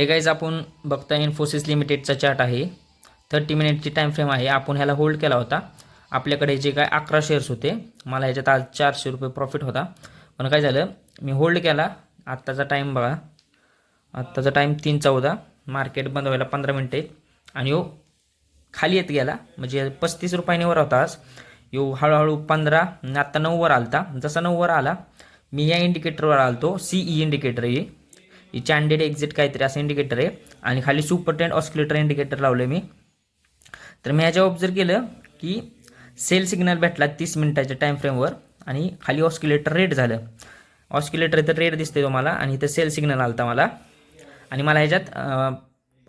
हे गाईज आपण बघता इन्फोसिस लिमिटेडचा चार्ट आहे. थर्टी मिनिटची टाईम फ्रेम आहे. आपण ह्याला होल्ड केला होता. आपल्याकडे जे काय अकरा शेअर्स होते मला ह्याच्यात आज चारशे रुपये प्रॉफिट होता. पण काय झालं? मी होल्ड केला. आत्ताचा टाईम बघा. आत्ताचा टाईम तीन चौदा. मार्केट बंद व्हायला पंधरा मिनटे आणि यो खाली येत गेला. म्हणजे पस्तीस रुपयाने वर होता आज. यो हळूहळू पंधरा आणि आत्ता नऊवर आलता. जसा नऊवर आला मी या इंडिकेटरवर आलतो. सी ई इंडिकेटर आहे ही चॅन्डेड एक्झिट काहीतरी असं इंडिकेटर आहे. आणि खाली सुपर टेंट ऑस्किलेटर इंडिकेटर लावलं मी. तर मी ह्याच्या ऑब्झर्व केलं की सेल सिग्नल भेटला तीस मिनिटाच्या टाईम फ्रेमवर आणि खाली ऑस्किलेटर रेड झालं. ऑस्किलेटर इथं रेड दिसते तुम्हाला आणि इथं सेल सिग्नल आलता मला. आणि मला ह्याच्यात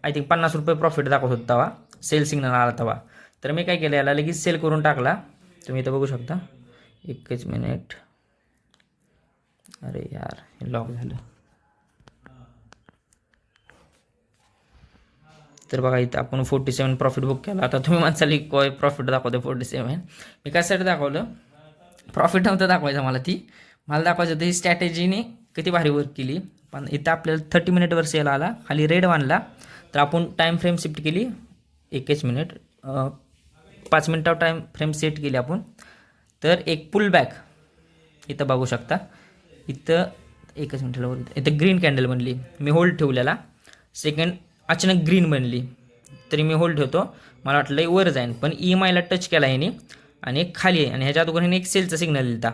आय थिंक पन्नास रुपये प्रॉफिट दाखवत होता तेव्हा. सेल सिग्नल आला तेव्हा. तर मी काय केलं याला लगेच सेल करून टाकला. तुम्ही इथं बघू शकता. एकच मिनिट अरे यार हे लॉक झालं. तर बघा इथं आपण फोर्टी सेवन प्रॉफिट बुक केला. आता तुम्ही माणसाला काय प्रॉफिट दाखवतो फोर्टी सेवन मी कशासाठी दाखवलं? प्रॉफिट नव्हतं दाखवायचं मला ती. मला दाखवायचं होतं ही स्ट्रॅटेजीने किती भारी वर्क केली. पण इथं आपल्याला थर्टी मिनिटवर सेल आला खाली रेड बांधला तर आपण टाईम फ्रेम शिफ्ट केली. एकच मिनिट पाच मिनिटावर टाईम फ्रेम सेट केली आपण. तर एक पुल बॅक इथं बघू शकता. इथं एकच मिनिटाला इथं- इथं ग्रीन कॅन्डल बनली मी होल्ड ठेवलेला. सेकंड अचानक ग्रीन बनली. तरी मी होल्ड ठेवतो. मला वाटलं वर जाईन पण ई एम आयला टच केला ह्याने आणि एक खाली आहे आणि ह्याच्या अगोदर ह्याने एक सेलचा सिग्नल दिला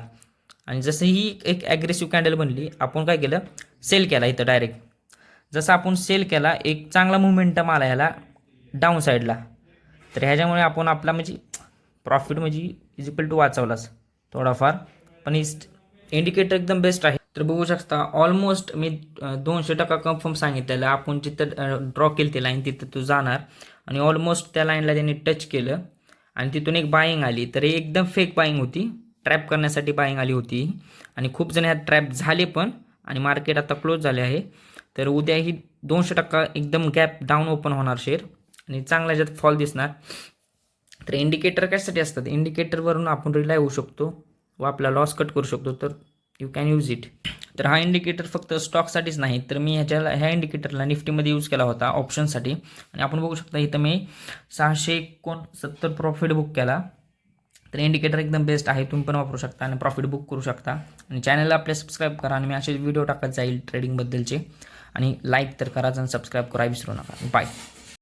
आणि जसं ही एक ॲग्रेसिव्ह कॅन्डल बनली आपण काय केलं? सेल केला इथं डायरेक्ट जसं आपण सेल केला एक चांगला मुवमेंटम आला ह्याला डाऊन साईडला तर ह्याच्यामुळे आपण आपला म्हणजे प्रॉफिट म्हणजे इजिकल टू वाचवलाच थोडाफार. पण ही इंडिकेटर एकदम बेस्ट आहे. तर बघू शकता ऑलमोस्ट मी दोनशे टक्का कन्फर्म सांगितलेलं आपण जिथं ड्रॉ केली ती लाईन तिथं तू जाणार. आणि ऑलमोस्ट त्या लाईनला त्यांनी टच केलं. आणि तिथून एक बाईंग आली. तर एकदम फेक बाईंग होती. ट्रॅप करण्यासाठी बाईंग आली होती. आणि खूप जण ह्यात ट्रॅप झाले पण आणि मार्केट आता क्लोज झाले आहे. तर उद्या ही दोनशे टक्का एकदम गॅप डाऊन ओपन होणार शेअर आणि चांगला याच्यात फॉल दिसणार. तर इंडिकेटर कशासाठी असतात? इंडिकेटरवरून आपण रिलाय होऊ शकतो. व आपला लॉस कट करू शकतो. तर यू कॅन यूज इट तर हा इंडिकेटर फक्त स्टॉकसाठीच नाही तर मी ह्याच्याला ह्या इंडिकेटरला निफ्टीमध्ये यूज केला होता ऑप्शनसाठी आणि आपण बघू शकता इथं मी सहाशे एकोणसत्तर प्रॉफिट बुक केला. तर इंडिकेटर एकदम बेस्ट आहे तुम्ही पण वापरू शकता आणि प्रॉफिट बुक करू शकता. आणि चॅनलला आपल्या सबस्क्राईब करा आणि मी असे व्हिडिओ टाकत जाईल ट्रेडिंगबद्दलचे आणि लाईक तर कराच आणि सबस्क्राईब करा विसरू नका. बाय